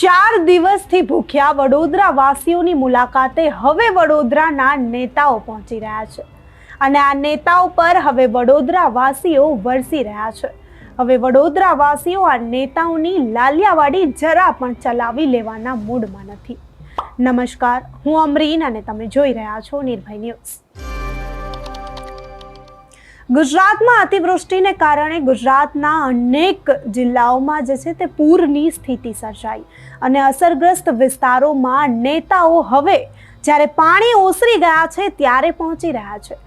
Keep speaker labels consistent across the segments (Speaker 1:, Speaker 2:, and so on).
Speaker 1: ચાર દિવસથી ભૂખ્યા વડોદરા વાસીઓની મુલાકાતે હવે વડોદરાના નેતાઓ પહોંચી રહ્યા છે. અને આ નેતાઓ પર હવે વડોદરા વાસીઓ વરસી રહ્યા છે. હવે વડોદરા વાસીઓ આ નેતાઓની લાલિયાવાડી જરા પણ ચલાવી લેવાના મૂડમાં નથી. નમસ્કાર, હું અમરીન અને તમે જોઈ રહ્યા છો નિર્ભય ન્યૂઝ. ગુજરાતમાં અતિવૃષ્ટિને કારણે ગુજરાતના અનેક જિલ્લાઓમાં જે છે તે પૂરની સ્થિતિ સર્જાઈ અને અસરગ્રસ્ત વિસ્તારોમાં નેતાઓ હવે જ્યારે પાણી ઓસરી ગયા છે ત્યારે પહોંચી રહ્યા છે.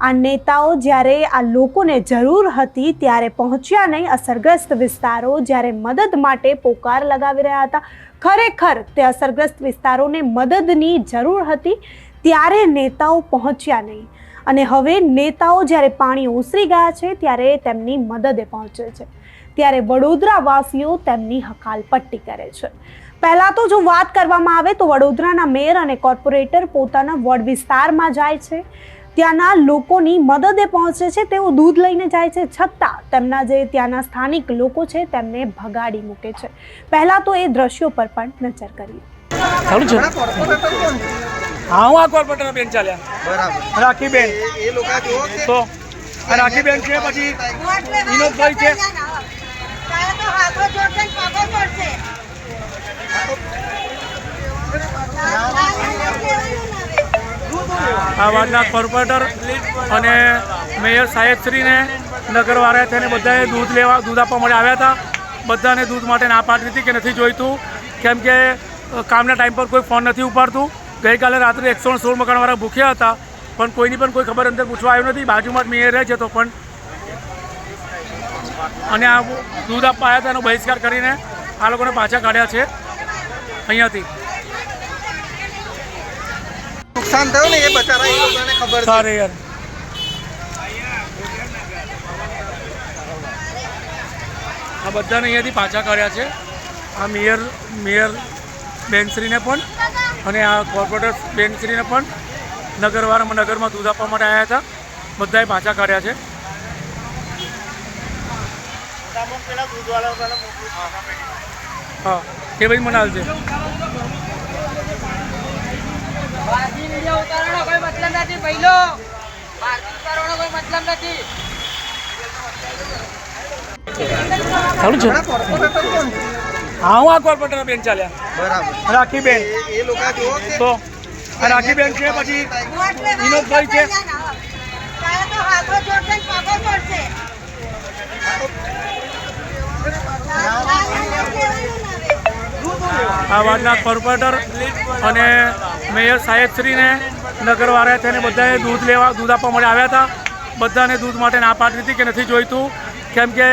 Speaker 1: આ નેતાઓ જ્યારે આ લોકોને જરૂર હતી ત્યારે પહોંચ્યા નહીં. અસરગ્રસ્ત વિસ્તારો જ્યારે મદદ માટે પોકાર લગાવી રહ્યા હતા. ખરેખર તે અસરગ્રસ્ત વિસ્તારોને મદદની જરૂર હતી ત્યારે નેતાઓ પહોંચ્યા નહીં. અને હવે નેતાઓ જ્યારે પાણી ઓસરી ગયા છે, ત્યારે તેમની મદદે પહોંચે છે. ત્યારે વડોદરાવાસીઓ તેમની હકાલપટ્ટી કરે છે. પહેલાં તો જો વાત કરવામાં આવે તો વડોદરાના મેયર અને કોર્પોરેટર પોતાના વોર્ડ વિસ્તારમાં જાય છે. ત્યાંના લોકોની મદદે પહોંચે છે, તેઓ દૂધ લઈને જાય છે. છતાં તેમના જે ત્યાંના સ્થાનિક લોકો છે, તેમને ભગાડી મૂકે છે. પહેલાં તો એ દ્રશ્યો પર પણ નજર કરીએ.
Speaker 2: હા હું આ કોર્પોરેટર બેન ચાલ્યા.
Speaker 3: બરાબર.
Speaker 2: રાખી બેન
Speaker 3: એ એ લોકો જુઓ કે
Speaker 2: તો આ રાખી બેન છે પછી વિનોદભાઈ છે. આ વાર્ડના કોર્પોરેટર અને મેયર સાહેબશ્રીને નગરવાળા થઈને બધાએ દૂધ લેવા દૂધ આપવા માટે આવ્યા હતા. બધાને દૂધ માટે ના પાડતી હતી કે નથી જોઈતું. કેમ કે કામના ટાઈમ પર કોઈ ફોન નથી ઉપાડતું. ગઈકાલે રાત્રે એકસો સોળ મકાનવાળા ભૂખ્યા હતા પણ કોઈની પણ કોઈ ખબર અંદર પૂછવા આવ્યું નથી. બાજુમાં જ મેયર રહે છે તો પણ અને આ દૂધ આપવા આવ્યા હતા એનો બહિષ્કાર કરીને આ લોકોને પાછા કાઢ્યા છે અહીંયાથી.
Speaker 3: નુકસાન થયું ને એ બચારા એ લોકોને ખબર છે.
Speaker 2: યાર. આ બધાને અહીંયાથી પાછા કાઢ્યા છે. આ મેયર મેયર બેનશ્રીને પણ અને આ કોર્પોરેટર બેનશ્રીને પણ નગરવાળામાં નગરમાં દૂધ આપવા માટે આવ્યા હતા. બધાએ પાછા કાઢ્યા છે. હા, એ ભાઈ મને હાલ છે
Speaker 4: બહારથી વીડિયો ઉતારવાનો કોઈ મતલબ નથી પહેલો બહારથી મતલબ નથી
Speaker 2: સારું છે?
Speaker 3: છે?
Speaker 2: હા હું આ કોર્પોરેટર બેન ચાલ્યા.
Speaker 3: બરાબર.
Speaker 2: રાખી બેન
Speaker 3: એ એ લોકો
Speaker 2: તો રાખી બેન છે પછી વિનોદભાઈ છે. આ વાર્ડના કોર્પોરેટર અને મેયર સાહેબશ્રીને નગરવાળા થઈને બધાએ દૂધ લેવા દૂધ આપવા માટે આવ્યા હતા. બધાને દૂધ માટે ના પાડતી હતી કે નથી જોઈતું. કેમ કે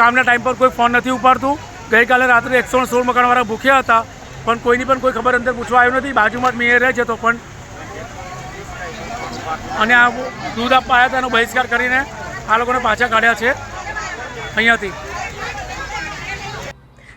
Speaker 2: કામના ટાઈમ પર કોઈ ફોન નથી ઉપાડતું. ગઈકાલે રાત્રે એકસો સોળ મકાનવાળા ભૂખ્યા હતા, પણ કોઈની પણ કોઈ ખબર અંદર પૂછવા આવ્યું નથી. બાજુમાં મેયર રહે છે તો પણ અને આ દૂધ આપવા આવ્યા હતા એનો બહિષ્કાર કરીને આ લોકોને પાછા કાઢ્યા છે અહીંયાથી.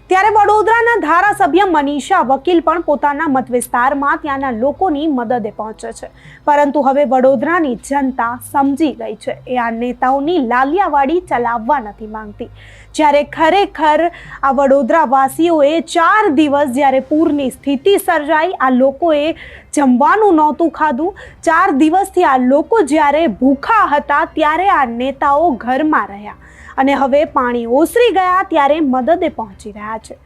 Speaker 1: ત્યારે વડોદરાના ધારાસભ્ય મનીષા વકીલ પણ પોતાના મત વિસ્તારમાં ત્યાંના લોકોની મદદે પહોંચે છે. પરંતુ હવે વડોદરાની જનતા સમજી ગઈ છે. એ આ નેતાઓની લાલિયાવાડી ચલાવવા નથી માંગતી. જ્યારે ખરેખર આ વડોદરાવાસીઓએ ચાર દિવસ જ્યારે પૂરની સ્થિતિ સર્જાઈ, આ લોકોએ જમવાનું નહોતું ખાધું. ચાર દિવસથી આ લોકો જ્યારે ભૂખા હતા ત્યારે આ નેતાઓ ઘરમાં રહ્યા. અને હવે પાણી ઓસરી ગયા ત્યારે મદદે પહોંચી રહ્યા છે.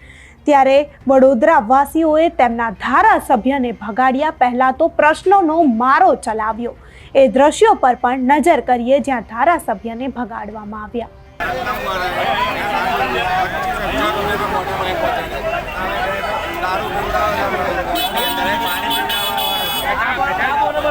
Speaker 1: ત્યારે વડોદરા વાસીઓએ તેમના ધારાસભ્યને ભગાડ્યા પહેલાં તો પ્રશ્નોનો મારો ચલાવ્યો. એ દ્રશ્યો પર પણ નજર કરીએ જ્યાં ધારાસભ્યને ભગાડવામાં આવ્યા.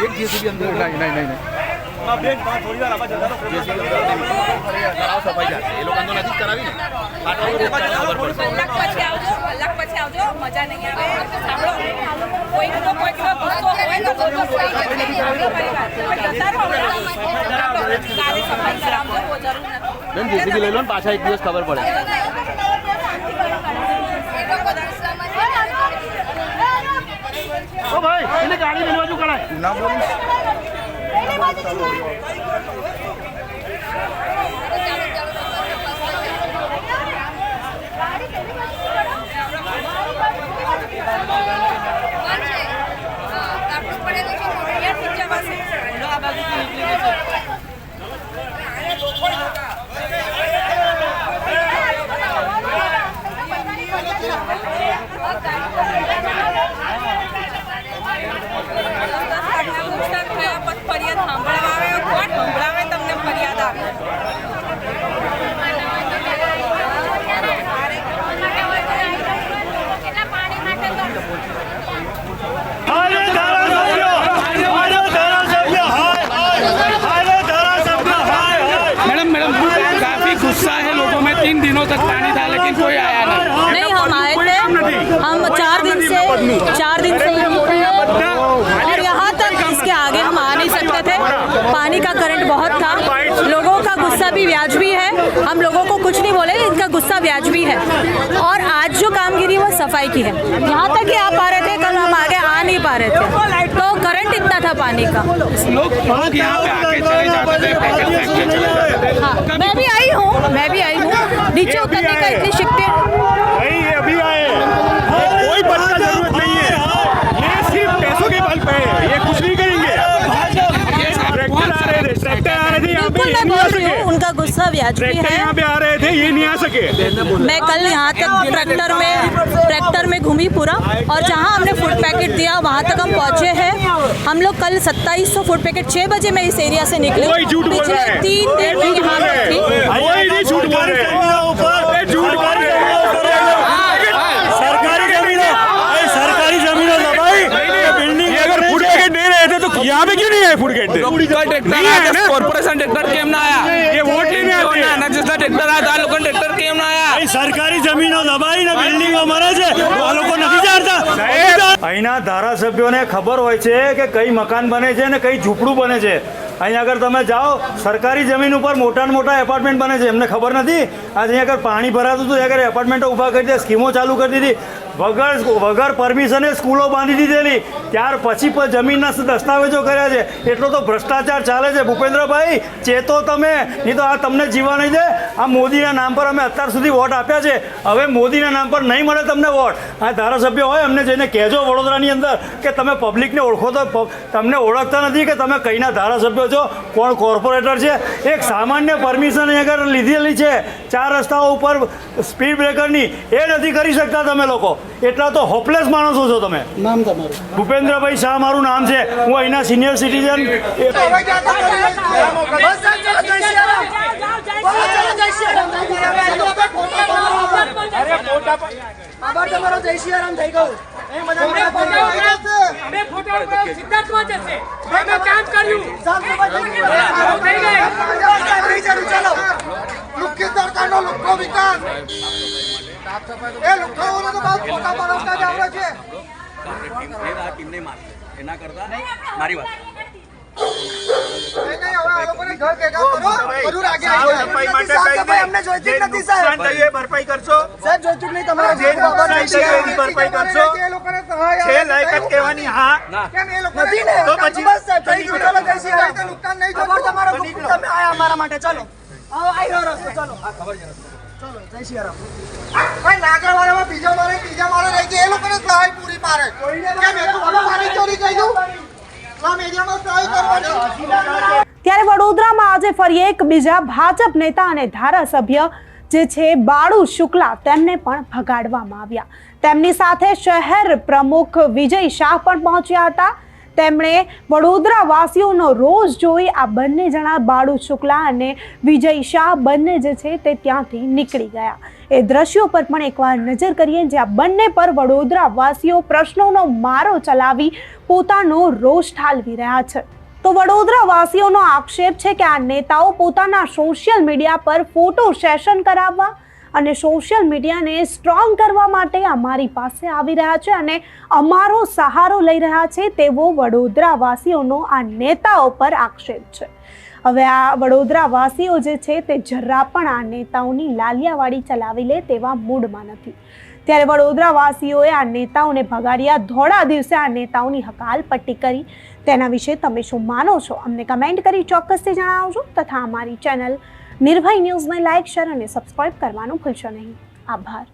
Speaker 4: એક જેસીબી અંદર
Speaker 5: નહીં નહીં નહીં
Speaker 1: બેન થોડી વાર આમાં જતા કરાવો સફાઈ જાય એ લોકો નથી કરાવી ને
Speaker 6: કલાક પછી આવજો કલાક પછી આવજો મજા નહીં આવે સાંભળો કોઈકનો કોઈકનો ગુસ્સો હોય તો ગુસ્સો સફાઈ કરાવજો જરૂર નથી
Speaker 5: બેન, જેસીબી લઈ લો ને પાછા એક દિવસ ખબર પડે. ઓ ભાઈ એને ગાડી બેન બાજુ કરાય.
Speaker 6: નુકસાન
Speaker 2: गुस्सा है लोगों में तीन दिनों तक पानी था लेकिन कोई आया नहीं।
Speaker 7: नहीं हम आए थे। हम चार दिन से चार दिन से यहीं और यहाँ तक इसके आगे हम आ नहीं सकते थे। पानी का करंट बहुत था। लोगों का गुस्सा भी व्याजबी है। हम लोगों को कुछ नहीं बोले इनका गुस्सा व्याजबी है। और आज जो कामगिरी वो सफ़ाई की है। यहाँ तक ही आप आ रहे थे कल हम आगे आ नहीं पा रहे थे। तो करंट इतना था पानी का। हाँ मैं भी आई हूँ मैं भी आई हूँ। नीचे उतरने का इतनी शिकते
Speaker 8: अभी आए। कोई पद ज़रूरत नहीं है। ये सिर्फ़ पैसों के बल पे है ये
Speaker 7: का गुस्सा व्याजबी है।
Speaker 8: यहाँ पे आ रहे थे ये नहीं आ सके।
Speaker 7: मैं कल यहाँ तक ट्रैक्टर में ट्रैक्टर में घूमी पूरा और जहाँ हमने फ़ूड पैकेट दिया वहाँ तक हम पहुँचे हैं। हम लोग कल सत्ताईस सौ फ़ूड पैकेट छह बजे में इस एरिया से निकले पिछले तीन दिन में यहाँ
Speaker 8: यहाँ पे क्यों नहीं है फ़ूड गेट नहीं कॉर्पोरेशन ट्रैक्टर क्यों ना?
Speaker 2: आया। અનાજ ટ્રેક્ટર આવ્યા આ
Speaker 9: સરકારી જમીનો દબાવીને બિલ્ડિંગો મરે છે. આ લોકો નથી જાણતા. અહીંના ધારાસભ્યોને ખબર હોય છે કે કઈ મકાન બને છે ને કઈ ઝૂંપડું બને છે. અહીં આગળ તમે જાઓ, સરકારી જમીન ઉપર મોટા મોટા એપાર્ટમેન્ટ બને છે. એમને ખબર નથી? આજે અહીંયા આગળ પાણી ભરાતું હતું આગળ એપાર્ટમેન્ટો ઊભા કરી દીધા, સ્કીમો ચાલુ કરી દીધી. વગર વગર પરમિશને સ્કૂલો બાંધી દીધેલી. ત્યાર પછી પણ જમીનના દસ્તાવેજો કર્યા છે. એટલો તો ભ્રષ્ટાચાર ચાલે છે. ભૂપેન્દ્રભાઈ, ચેતો તમે. નહીં તો આ તમને જીવા નહીં દે. આ મોદીના નામ પર અમે અત્યાર સુધી વોટ આપ્યા છે. હવે મોદીના નામ પર નહીં મળે તમને વોટ. આ ધારાસભ્ય હોય એમને જઈને કહેજો વડોદરાની અંદર કે તમે પબ્લિકને ઓળખો તો તમને ઓળખતા નથી કે તમે કઈના ધારાસભ્યો છો? કોણ કોર્પોરેટર છે? એક સામાન્ય પરમિશન આગળ લીધેલી છે. ચાર રસ્તાઓ ઉપર સ્પીડ બ્રેકરની એ નથી કરી શકતા તમે લોકો. એટલા તો હોપલેસ માણસો છો તમે. નામ તમારું. ભૂપેન્દ્રભાઈ શાહ મારું નામ છે. હું અહીંના સિનિયર સિટીઝન
Speaker 4: અમે ફોટો સિદ્ધાર્થમાં જશે અમે કામ કર્યું.
Speaker 3: લુખ્ખી સરકારનો લુખ્ખો વિકાસ. એ લુખ્ખાઓને તો બસ ફોટા પડાવતા જ આવડે છે. નહીં, હવે આ લોકોને ઘર ભેગા કરો. જરૂર આગે અમને જોઈતી નથી, સાહેબ.
Speaker 8: ભરપાઈ કરશો.
Speaker 3: સાહેબ, જોઈતું નહીં તમારે
Speaker 8: જે
Speaker 3: છે,
Speaker 8: ભરપાઈ કરશો?
Speaker 3: એ લોકોને સહાય
Speaker 8: છે. લાયકાત કહેવાની હા.
Speaker 3: કેમ એ લોકો
Speaker 8: નથી ને. તો પછી-
Speaker 3: બસ સાહેબ, થઈ ગયું. ચાલો, જય શ્રી રામ. નુકસાન નહીં જો તમારો તમે આયા અમારા માટે. ચાલો. આવો, આઈ રહ્યો રસ્તો ચાલો. ચલો જય શ્રી રામ. ભાઈ નાગરવાડામાં બીજા મારે બીજા મારે રહી ગયા. એ લોકોને સહાય પૂરી પાડે. કેમ એ તો ચોરી સ્લમ એરિયામાં સહાય કરવાની.
Speaker 1: ત્યારે વડોદરામાં આજે ફરી એક બીજા ભાજપ નેતા અને ધારાસભ્ય જે છે, બાળુ શુક્લા, તેમને પણ ભગાડવામાં આવ્યા. તેમની સાથે શહેર પ્રમુખ વિજય શાહ પણ પહોંચ્યા હતા. તેમણે વડોદરા વાસીઓનો રોષ જોઈ આ બંને જણા, બાળુ શુક્લા અને વિજય શાહ, બંને જે છે, તે ત્યાંથી નીકળી ગયા. એ દ્રશ્યો પર પણ એકવાર નજર કરીએ, જ્યાં બંને પર વડોદરા વાસીઓ પ્રશ્નોનો મારો ચલાવી પોતાનો રોષ ઠાલવી રહ્યા છે. તો વડોદરા વાસીઓનો આક્ષેપ છે કે આ નેતાઓ પોતાના સોશિયલ મીડિયા પર ફોટો સેશન કરાવવા અને સોશિયલ મીડિયાને સ્ટ્રોંગ કરવા માટે અમારી પાસે આવી રહ્યા છે અને અમારો સહારો લઈ રહ્યા છે તેવો વડોદરા વાસીઓનો આ નેતાઓ પર આક્ષેપ છે. હવે આ વડોદરાવાસીઓ જે છે તે જરા પણ આ નેતાઓની લાલિયાવાડી ચલાવી લે તેવા મૂડમાં નથી. ત્યારે વડોદરાવાસીઓએ આ નેતાઓને ભગાડ્યા. ધોળા દિવસે આ નેતાઓની હકાલપટ્ટી કરી. તેના વિશે તમે શું માનો છો? અમને કમેન્ટ કરી ચોક્કસથી જણાવજો તથા અમારી ચેનલ નિર્ભય ન્યૂઝને લાઇક, શેર અને સબસ્ક્રાઇબ કરવાનું ભૂલશો નહીં. આભાર.